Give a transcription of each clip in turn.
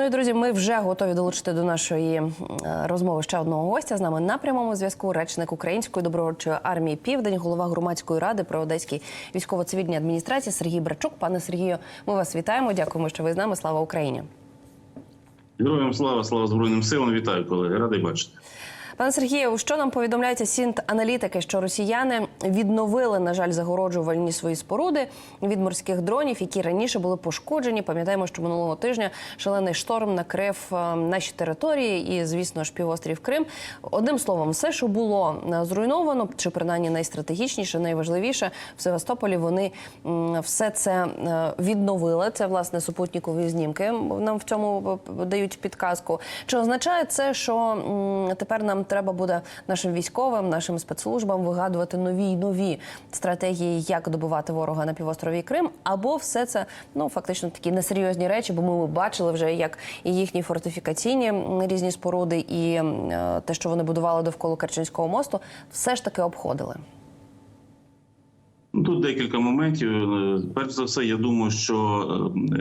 Ну і друзі, ми вже готові долучити до нашої е, розмови ще одного гостя. З нами на прямому зв'язку речник Української добровольчої армії Південь, голова громадської ради при Одеській військово-цивільній адміністрації Сергій Брачук. Пане Сергію, ми вас вітаємо. Дякуємо, що ви з нами. Слава Україні. Героям слава, слава Збройним силам. Вітаю, колеги. Радий бачити. Пане Сергію, що нам повідомляється сінт аналітики, що росіяни відновили, на жаль, загороджувальні свої споруди від морських дронів, які раніше були пошкоджені. Пам'ятаємо, що минулого тижня шалений шторм накрив е, наші території і, звісно ж, півострів Крим. Одним словом, все, що було е, зруйновано, чи принаймні найстратегічніше, найважливіше в Севастополі. Вони все це е, відновили. Це власне супутникові знімки. Нам в цьому дають підказку. Чи означає це, що тепер нам треба буде нашим військовим, нашим спецслужбам вигадувати нові й нові стратегії, як добивати ворога на півострові Крим, або все це ну фактично такі несерйозні речі, бо ми бачили вже, як і їхні фортифікаційні різні споруди, і е, те, що вони будували довкола Керченського мосту, все ж таки обходили. Ну, Тут декілька моментів. Е, Перш за все, я думаю, що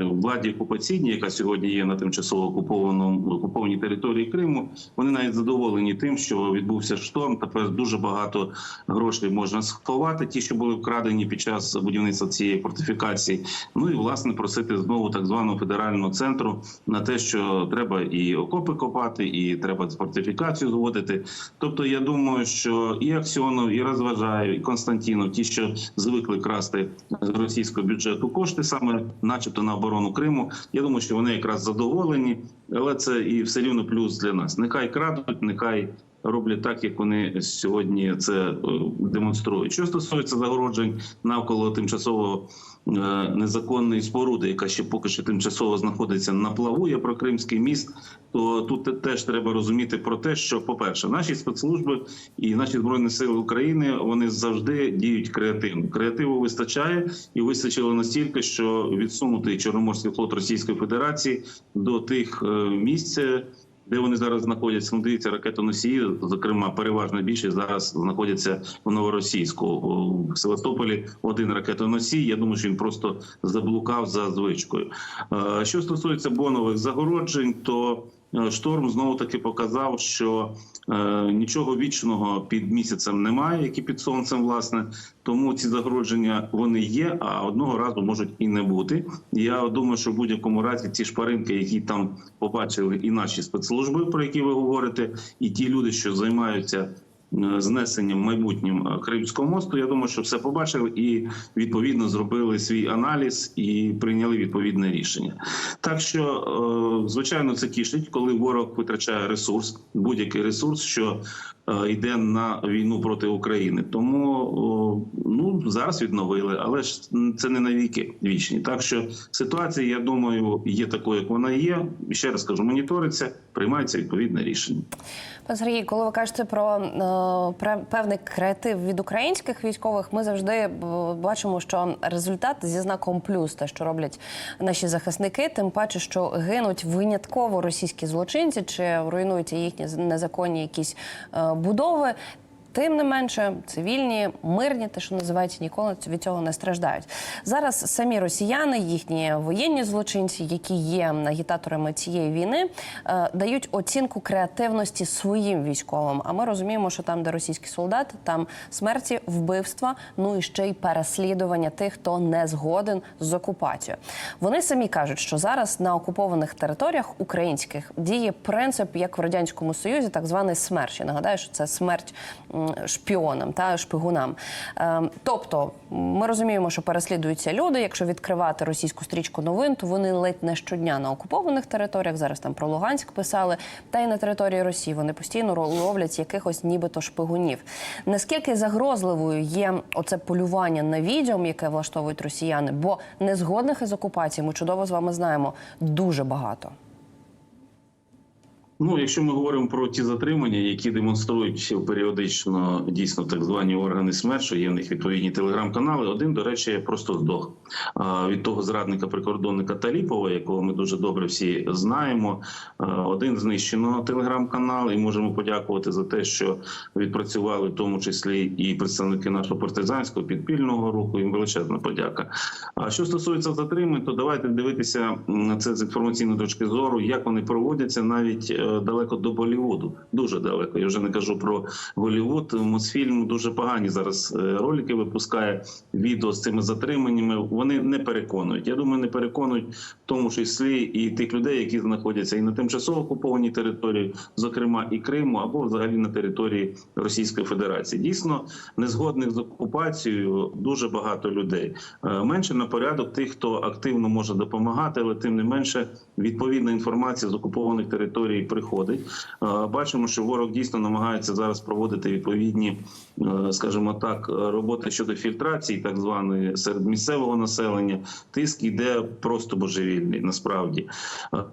е, владі окупаційній, яка сьогодні є на тимчасово окупованому окупованій території Криму, вони навіть задоволені тим, що відбувся шторм. Тепер дуже багато грошей можна сховати, ті, що були вкрадені під час будівництва цієї фортифікації. Ну і власне просити знову так званого федерального центру на те, що треба і окопи копати, і треба фортифікацію зводити. Тобто, я думаю, що і Аксьонов, і Розважаєв, і Константінов, ті, що звикли красти з російського бюджету кошти, саме, начебто, на оборону Криму. Я думаю, що вони якраз задоволені, але це і все рівно плюс для нас. Нехай крадуть, нехай. Роблять так, як вони сьогодні це е, демонструють. Що стосується загороджень навколо тимчасово е, незаконної споруди, яка ще поки що тимчасово знаходиться на плаву, я про Кримський міст. То тут теж треба розуміти про те, що, по-перше, наші спецслужби і наші збройні сили України вони завжди діють креативно. Креативу вистачає і вистачило настільки, що відсунути Чорноморський флот Російської Федерації до тих е, місць. Де вони зараз знаходяться? Ну, дивіться, ракетоносії, зокрема, переважна більшість зараз знаходяться в Новоросійську. У Севастополі один ракетоносій. Я думаю, що він просто заблукав за звичкою. Е, Що стосується бонових загороджень, то шторм знову таки показав, що е, нічого вічного під місяцем немає, як і під сонцем, власне. Тому ці загородження вони є, а одного разу можуть і не бути. Я думаю, що в будь-якому разі ці шпаринки, які там побачили і наші спецслужби, про які ви говорите, і ті люди, що займаються. Е, Знесенням майбутнім е, Кримського мосту, я думаю, що все побачив і відповідно зробили свій аналіз і прийняли відповідне рішення. Так що, е, звичайно, це тішить, коли ворог витрачає ресурс, будь-який ресурс, що йде на війну проти України. Тому ну зараз відновили, але ж це не навіки вічні. Так що ситуація, я думаю, є такою, як вона є. Ще раз кажу, моніториться, приймається відповідне рішення. Пане Сергій, коли ви кажете про е, певний креатив від українських військових, ми завжди е, бачимо, що результат зі знаком плюс, те, що роблять наші захисники, тим паче, що гинуть винятково російські злочинці чи руйнуються їхні незаконні якісь е, будови. Тим не менше, цивільні, мирні, те, що називається, ніколи від цього не страждають. Зараз самі росіяни, їхні воєнні злочинці, які є агітаторами цієї війни, е, дають оцінку креативності своїм військовим. А ми розуміємо, що там, де російський солдат, там смерті, вбивства, ну і ще й переслідування тих, хто не згоден з окупацією. Вони самі кажуть, що зараз на окупованих територіях українських діє принцип, як в радянському союзі, так званий смерч. Я нагадаю, що це смерть шпіонам та шпигунам. Ем, Тобто, ми розуміємо, що переслідуються люди. Якщо відкривати російську стрічку новин, то вони ледь не щодня на окупованих територіях. Зараз там про Луганськ писали, та й на території Росії вони постійно ловлять якихось нібито шпигунів. Наскільки загрозливою є оце полювання на відьом, яке влаштовують росіяни? Бо незгодних із окупацією ми чудово з вами знаємо дуже багато. Ну, якщо ми говоримо про ті затримання, які демонструють періодично дійсно так звані органи СМЕР, що є в них відповідні телеграм-канали. Один, до речі, просто здох від того зрадника прикордонника Таліпова, якого ми дуже добре всі знаємо. Один знищено телеграм-канал, і можемо подякувати за те, що відпрацювали в тому числі і представники нашого партизанського підпільного руху. Їм величезна подяка. А що стосується затримань, то давайте дивитися на це з інформаційної точки зору, як вони проводяться навіть е, далеко до Болівуду. Дуже далеко. Я вже не кажу про Голівуд. Мосфільм дуже погані зараз е, ролики випускає відео з цими затриманнями. Вони не переконують. Я думаю, не переконують в тому числі і тих людей, які знаходяться і на тимчасово окупованій території, зокрема і Криму, або взагалі на території Російської Федерації. Дійсно, незгодних з окупацією дуже багато людей. Е, Менше на порядок тих, хто активно може допомагати, але тим не менше відповідна інформація з окупованих територій приходить. Е, Бачимо, що ворог дійсно намагається зараз проводити відповідні, е, скажімо так, роботи щодо фільтрації, так званої серед місцевого населення. Тиск іде просто божевільний, насправді.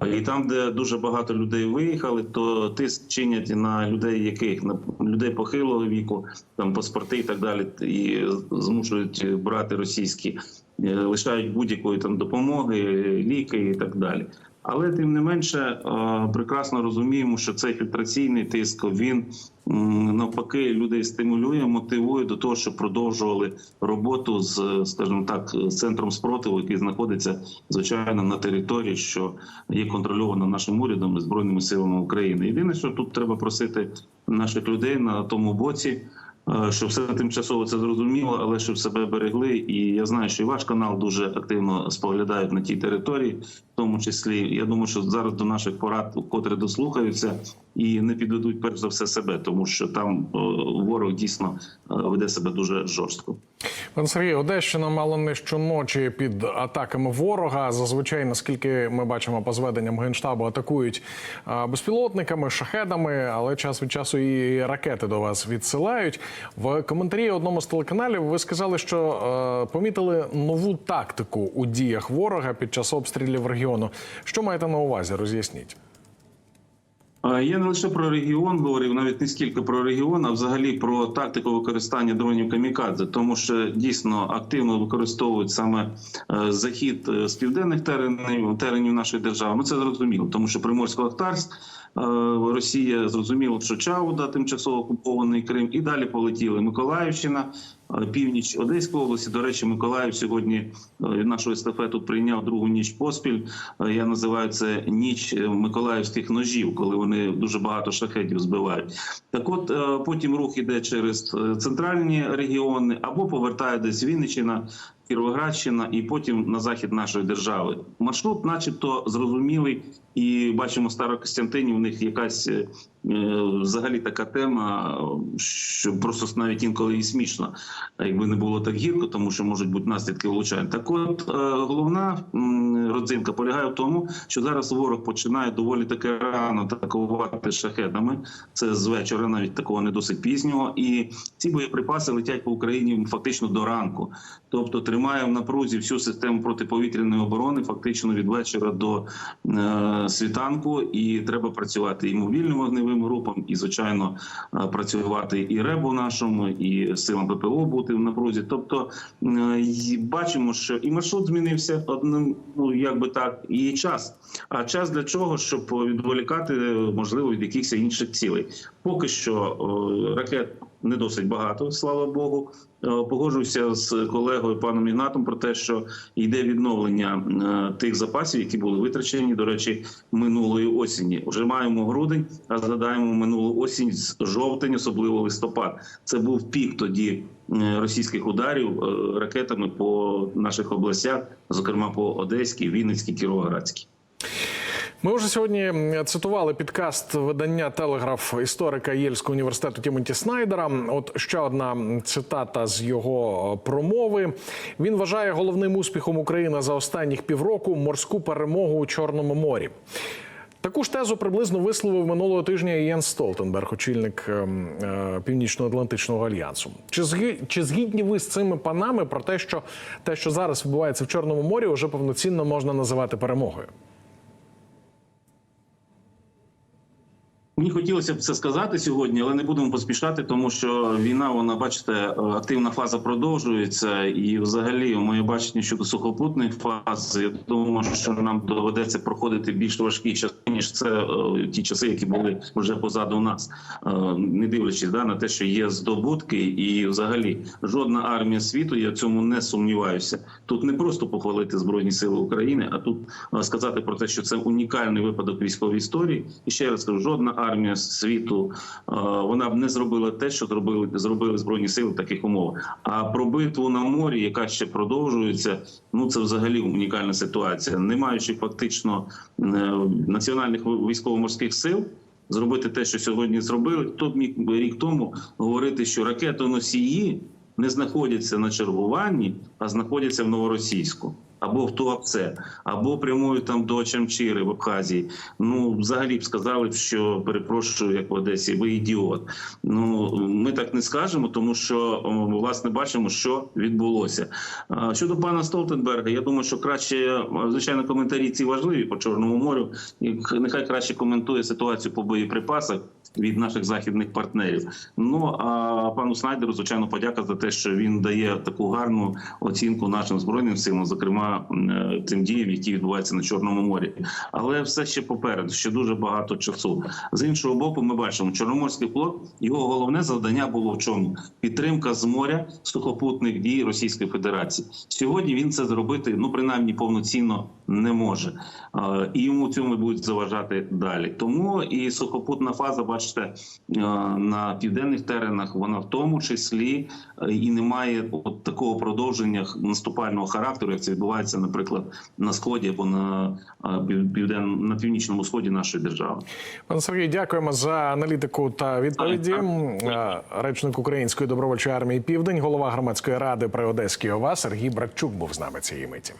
Е, І там, де дуже багато людей виїхали, то тиск чинять на людей, яких на людей похилого віку, там паспорти і так далі, і змушують брати російські, лишають будь-якої там допомоги, ліки і так далі. Але тим не менше е, прекрасно розуміємо, що цей фільтраційний тиск він навпаки людей стимулює, мотивує до того, щоб продовжували роботу з, скажімо так, центром спротиву, який знаходиться звичайно на території, що є контрольована нашим урядом і збройними силами України. Єдине, що тут треба просити наших людей на тому боці. е, Щоб все тимчасово це зрозуміло, але щоб себе берегли. І я знаю, що і ваш канал дуже активно споглядають на тій території, тому числі. Я думаю, що зараз до наших порад котре дослухаються і не підведуть перш за все себе, тому що там е, ворог дійсно е, веде себе дуже жорстко. Пан Сергій, Одещина мало не щоночі під атаками ворога. Зазвичай, наскільки ми бачимо по зведенням генштабу, атакують а, безпілотниками, шахедами, але час від часу і ракети до вас відсилають. В коментарі одному з телеканалів ви сказали, що е, помітили нову тактику у діях ворога під час обстрілів регіону. Що маєте на увазі? Роз'ясніть. Я не лише про регіон говорив, навіть не скільки про регіон, а взагалі про тактику використання дронів камікадзе, тому що дійсно активно використовують саме е, захід е, з південних теренів теренів нашої держави. Ну це зрозуміло, тому що Приморсько-Ахтарськ, е, Росія зрозуміло, що Чауда, тимчасово окупований Крим, і далі полетіли Миколаївщина. Північ Одеської області. До речі, Миколаїв сьогодні е, нашу естафету прийняв другу ніч поспіль. Е, Я називаю це ніч е, миколаївських ножів, коли вони дуже багато шахетів збивають. Так, от потім рух іде через центральні регіони або повертає десь Вінниччина. Кіровоградщина і потім на захід нашої держави. Маршрут, начебто, зрозумілий, і бачимо Старокостянтинів. У них якась е, взагалі така тема, що просто навіть інколи і смішно, якби не було так гірко, тому що можуть бути наслідки влучань. Так, от е, головна родзинка полягає в тому, що зараз ворог починає доволі таки рано атакувати шахедами. Це з вечора, навіть такого не досить пізнього. І ці боєприпаси летять по Україні фактично до ранку. Тобто тримає в напрузі всю систему протиповітряної оборони, фактично від вечора до е, світанку, і треба працювати і мобільним вогневим групам, і звичайно е, працювати і ребу нашому, і силам ППО бути в напрузі. Тобто е, бачимо, що і маршрут змінився одним, ну як би так, і час. А час для чого? Щоб відволікати можливо від якихось інших цілей. Поки що е, ракет не досить багато, слава Богу. Е, Погоджуюся з колегою паном Ігнатом про те, що йде відновлення е, тих запасів, які були витрачені. До речі, минулої осені. Вже маємо грудень, а згадаємо минулу осінь з жовтень, особливо листопад. Це був пік тоді е, російських ударів ракетами по наших областях, зокрема по Одеській, Вінницькій, Кіровоградській. Ми вже сьогодні цитували підкаст видання Телеграф історика Єльського університету Тімоті Снайдера. От ще одна цитата з його промови. Він вважає головним успіхом України за останніх півроку морську перемогу у Чорному морі. Таку ж тезу приблизно висловив минулого тижня Єн Столтенберг, очільник ем, е, Північно-Атлантичного альянсу. Чи чи згідні ви з цими панами про те, що те, що зараз відбувається в Чорному морі, вже повноцінно можна називати перемогою? Мені хотілося б це сказати сьогодні, але не будемо поспішати, тому що війна, вона бачите, е, активна фаза продовжується, і взагалі моє бачення щодо сухопутної фази. Я думаю, що нам доведеться проходити більш важкі часи ніж це е, ті часи, які були вже позаду нас, Е, не дивлячись да, на те, що є здобутки, і взагалі жодна армія світу, я в цьому не сумніваюся. Тут не просто похвалити збройні сили України, а тут сказати про те, що це унікальний випадок військової історії. І ще раз кажу, жодна армія світу е, вона б не зробила те, що зробили зробили збройні сили в таких умовах. А про битву на морі, яка ще продовжується, ну це взагалі унікальна ситуація, не маючи фактично е, національних військово-морських сил. Зробити те, що сьогодні зробили, хто міг рік тому говорити, що ракетоносії не знаходяться на чергуванні, а знаходяться в новоросійську. Або в Туапсе, або прямують там до Чамчири в Абхазії. Ну, взагалі б сказали що перепрошую, як в Одесі, ви ідіот. Ну ми так не скажемо, тому що власне бачимо, що відбулося. Щодо пана Столтенберга, я думаю, що краще звичайно коментарі ці важливі по чорному морю. І нехай краще коментує ситуацію по боєприпасах від наших західних партнерів. Ну а пану Снайдеру, звичайно, подяка за те, що він дає таку гарну оцінку нашим збройним силам, зокрема е, тим діям, які відбуваються на чорному морі. Але все ще попереду, ще дуже багато часу. З іншого боку, ми бачимо, Чорноморський флот його головне завдання було в чому підтримка з моря сухопутних дій Російської Федерації. Сьогодні він це зробити ну принаймні повноцінно не може, і йому цьому будуть заважати далі. Тому і сухопутна фаза, бачите, на південних теренах вона в тому числі і не має от такого продовження наступального характеру, як це відбувається, наприклад, на сході або на півден на північному сході нашої держави. Пане Сергій, дякуємо за аналітику та відповіді. Речник Української добровольчої армії Південь, голова громадської ради при Одеській ОВА Сергій Бракчук був з нами цієї миті.